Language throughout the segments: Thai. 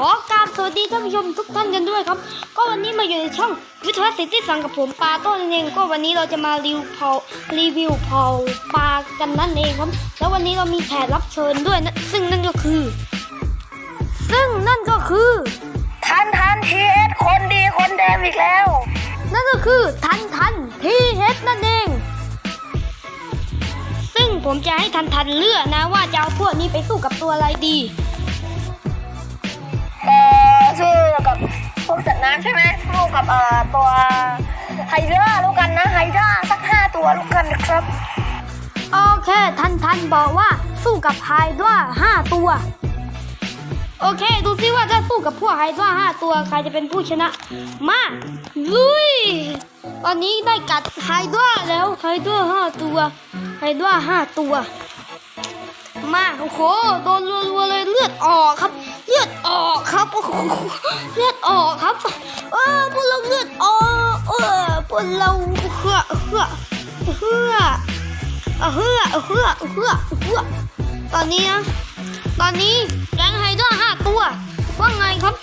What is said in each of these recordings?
ขอกราบสวัสดีท่านผู้ชมทุกท่านกันด้วยครับ ก็วันนี้มาอยู่ในช่องวิทยาศิษย์ที่สังกับผมปลาโต้นั่นเอง ก็วันนี้เราจะมารีวิวเผารีวิวเผาปลากันนั่นเองครับ แล้ววันนี้เรามีแขกรับเชิญด้วยนะซึ่งนั่นก็คือ ซึ่งนั่นก็คือทันทันทีเอสคนดีคนเดิมอีกแล้ว นั่นก็คือทันทันทีเฮดนั่นเอง ซึ่งผมจะให้ทันทันเลือกนะว่าจะเอาพวกนี้ไปสู้กับตัวอะไรดีเอ่อสู้กับพวกสัตว์น้ำใช่ไหมสู้กับเอ่อตัวไฮดราลูกกันนะไฮดราสักห้าตัวลูกกันนะครับ โอเค ทันทันบอกว่าสู้กับไฮดราห้าตัว โอเค ดูซิว่าถ้าสู้กับพวกไฮดราห้าตัวใครจะเป็นผู้ชนะ มาลุย ตอนนี้ได้กัดไฮดราแล้วไฮดราห้าตัวไฮดราห้าตัว มาโอ้โหโดนรัวๆเลยเลือดออกครับ ลือดออกครับโอ้โหเลือดออกครับเออพวกเราเลือดออกเออพวกเราเฮือเฮือเฮือเฮือเฮือเฮือเฮือตอนนี้นะตอนนี้แก๊งไฮดราห้าตัวว่าไงครับ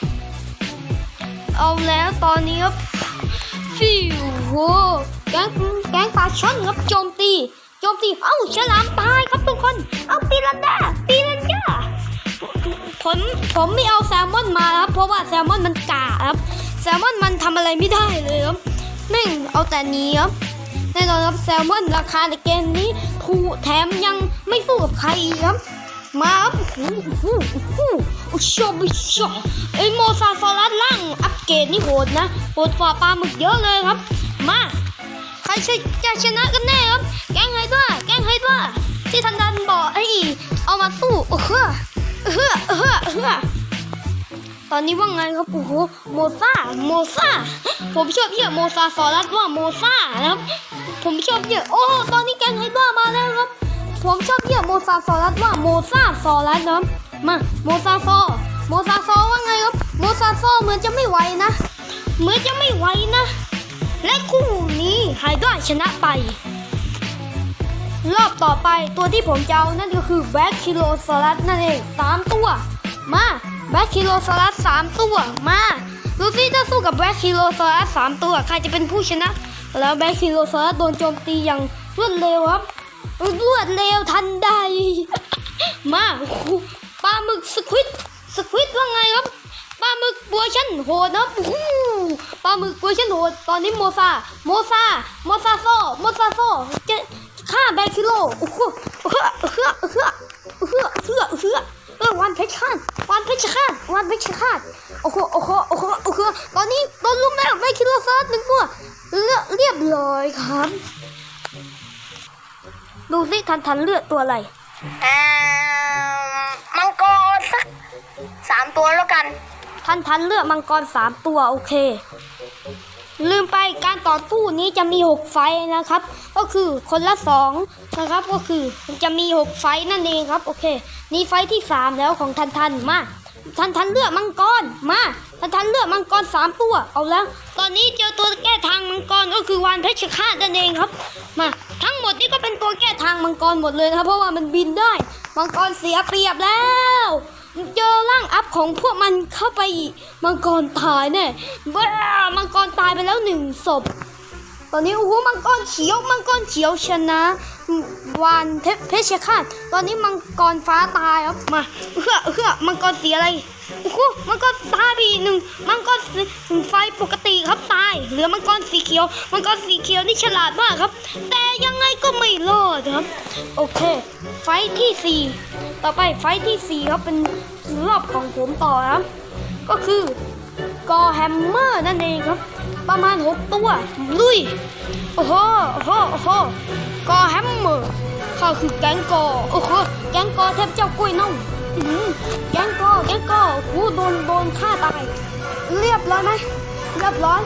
เอาแล้วตอนนี้ครับฟิวโหแก๊งแก๊งปลาช่อนครับโจมตีโจมตีเอ้าฉลามตายครับทุกคน เอาปีรันดาปีรันดา ผมผมไม่เอาแซลมอนมาครับ เพราะว่าแซลมอนมันกาครับ แซลมอนมันทำอะไรไม่ได้เลยครับแม่งเอาแต่นี้ครับแน่นอนครับแซลมอนราคาในเกมนี้ถูกแถมยังไม่สู้กับใครครับ มาครับโอ้โหโอ้โหโอ้โหชอบชอบไอโมซาซอรัสล่างอัปเกรดนี่โหดนะโหดกว่าปลาหมึกเยอะเลยครับ มาใครจะชนะกันแน่ครับ แกงไฮด้วยแกงไฮด้วยที่ทันดันบอกไอ้เอามาสู้เออ เฮ้อเฮ้อเฮ้อตอนนี้ว่าไงครับโอ้โหโมซาโมซาผมชอบเรียกโมซาซอรัสว่าโมซานะครับ ผมชอบเรียกโอ้ตอนนี้แกงไฮด้วยมาแล้วครับ ผมชอบเรียกโมซาซอรัสว่าโมซาซอรัสนะครับมาโมซาซอโมซาซอว่าไงครับโมซาซอเหมือนจะไม่ไหวนะ เหมือนจะไม่ไหวนะ และคู่นี้ไฮดราชนะไป รอบต่อไปตัวที่ผมจะเอานั่นก็คือแบ็คคิโลซอรัสนั่นเองสามตัว มาแบ็คคิโลซอรัสสามตัวมาดูสิถ้าสู้กับแบ็คคิโลซอรัสสามตัวใครจะเป็นผู้ชนะ แล้วแบ็คคิโลซอรัสโดนโจมตีอย่างรวดเร็วครับรวดเร็วทันใด มาปลาหมึกสควิดสควิดว่าไงครับปลาหมึกบัวชั่นโหดนะโอ้โหปลาหมึกบัวชั่นโหดตอนนี้โมซาโมซาโมซาโซโมซาโซจะ ฆ่าแบคคิโลโอ้โหเฮือเฮือเฮือเฮือเฮือเฮือเออวันเพชรฆาตวันเพชรฆาตวันเพชรฆาตโอ้โหโอ้โหโอ้โหโอ้โหตอนนี้โดนลุมแล้วแบคคิโลซาร์หนึ่งตัวเลือเรียบร้อยครับ ดูสิทันทันเลือดตัวอะไรอ่ามังกรสักสามตัวแล้วกัน ทันทันเลือกมังกรสามตัวโอเค ลืมไปการต่อสู้นี้จะมี 6 ไฟนะครับ ก็คือคนละ2นะครับก็คือจะมี 6 ไฟนั่นเองครับ โอเค นี่ไฟท์ที่ 3 แล้วของทันทันมาทันทันเลือกมังกรมาทันทันเลือกมังกรสามตัวเอาแล้ว ตอนนี้เจอตัวแก้ทางมังกรก็คือวานเพชรฆาตนั่นเองครับมาทั้งหมดนี่ก็เป็นตัวแก้ทางมังกรหมดเลยนะครับเพราะว่ามันบินได้ มังกรเสียเปรียบแล้ว เจอร่างอัพของพวกมันเข้าไปมังกรตายแน่บ้ามังกรตายไปแล้วหนึ่งศพ ตอนนี้โอ้โหมังกรเขียวมังกรเขียวชนะวานเพชรเชฆาตตอนนี้มังกรฟ้าตายครับมาเฮือเฮือมังกรสีอะไรโอ้โหมังกรตายไปอีกหนึ่งมังกรไฟปกติครับต เหลือมังกรสีเขียวมังกรสีเขียวนี่ฉลาดมากครับ แต่ยังไงก็ไม่รอดครับ โอเค ไฟที่สี่ต่อไปไฟที่สี่ครับเป็นรอบของผมต่อครับ ก็คือกอแฮมเมอร์นั่นเองครับ ประมาณ 6 ตัวลุยโอ้โหโอ้โหโอ้โหกอแฮมเมอร์ข้าคือแก๊งกอโอ้โหแก๊งกอเทพเจ้ากล้วยน่องแก๊งกอแก๊งกอโอ้โหโดนโดนฆ่าตายเรียบร้อยไหมเรียบร้อย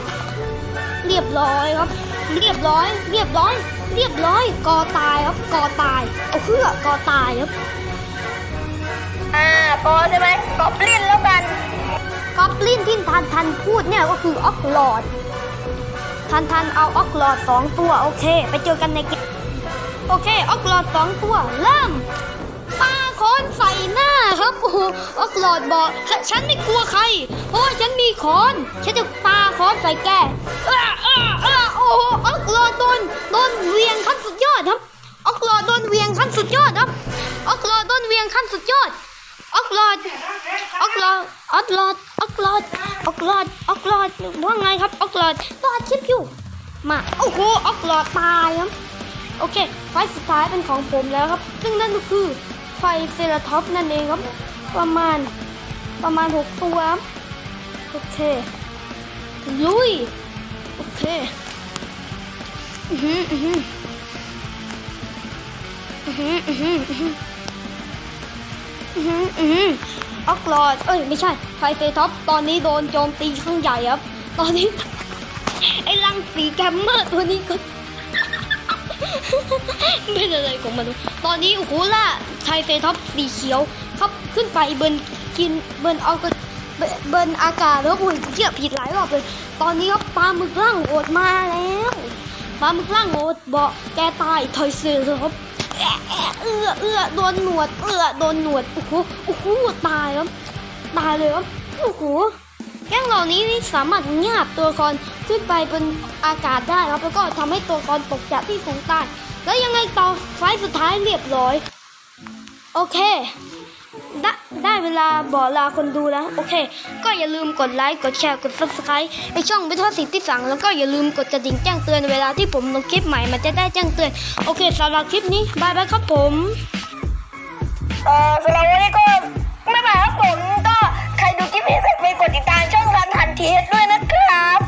เรียบร้อยครับ เรียบร้อย เรียบร้อย เรียบร้อย กอตายครับ กอตายเอาเพื่อกอตายครับ อ่าปอใช่ไหมกอบลินแล้วกันกอบลินที่ทันทันพูดเนี่ยก็คือออกลอด ทันทันเอาออกลอดสองตัวโอเค ไปเจอกันในเกมโอเคออกลอดสองตัวเริ่มปาค้อนใส่หน้าครับโอ้โหออกหลอดบอกฉนฉันไม่กลัวใคร เพราะว่าฉันมีค้อน ฉันจะปา ค้อนใส่แกเอ้ออ้ออ้อโอ้โหออกหลอโดนโดนเวียงขั้นสุดยอดครับออกหลอโดนเวียงขั้นสุดยอดครับออกหลอโดนเวียงขั้นสุดยอดออกหลอดออกหลอดออกหลอดออกหลอดออกหลอดออกหลอดว่าไงครับออกหลอดรอดคลิปอยู่ มาโอ้โหออกหลอดตายครับโอเค ไฟสุดท้ายเป็นของผมแล้วครับ ซึ่งนั่นก็คือไฟเซราท็อปนั่นเองครับ ประมาณประมาณหกตัวครับโอเค ลุย โอเค อือหือ อือหือ อือหือ อือหือ อือหือ อือหือ อือหือออกหลอดเอ้ย ไม่ใช่ไฟเซราท็อป ตอนนี้โดนโจมตีข้างใหญ่ครับ ตอนนี้ ไอ้รังสีแกมเมอร์ตัวนี้ก็เป็นอะไรของมันวะตอนนี้โอ้โหล่ะไทยเฟท็อปสีเขียวครับขึ้นไปเบิร์นกินเบิร์นเอาก็เบิร์น เบินอากาศแล้วอุ้ยเทียผิดหลายรอบเลย ตอนนี้ครับปลาหมึกร่างโหดมาแล้วปลาหมึกร่างโหดบอกแกตายไทยเซท็อปแอะแอะเอื้อเอื้อโดนหนวดเอื้อโดนหนวดโอ้โหโอ้โหตายครับตายเลยครับโอ้โหแก๊งเหล่านี้นี่สามารถหยาบตัวละครขึ้นไปบนอากาศได้ครับแล้วก็ทำให้ตัวละครตกจากที่สูงใต้แล้วยังไงต่อไฟสุดท้ายเรียบร้อย โอเค ได้ได้เวลาบอกลาคนดูแล้ว โอเค ก็อย่าลืมกดไลค์กดแชร์กด subscribe ในช่องวิทยาสิทธิสัง แล้วก็อย่าลืมกดกระดิ่งแจ้งเตือนเวลาที่ผมลงคลิปใหม่มันจะได้แจ้งเตือน โอเคสำหรับคลิปนี้บายบายครับผมเออสำหรับวันนี้ก็ไม่เป็นไรครับผมก็ใครดูคลิปนี้เสร็จไปกดติดตามช่องรันทันทีด้วยนะครับ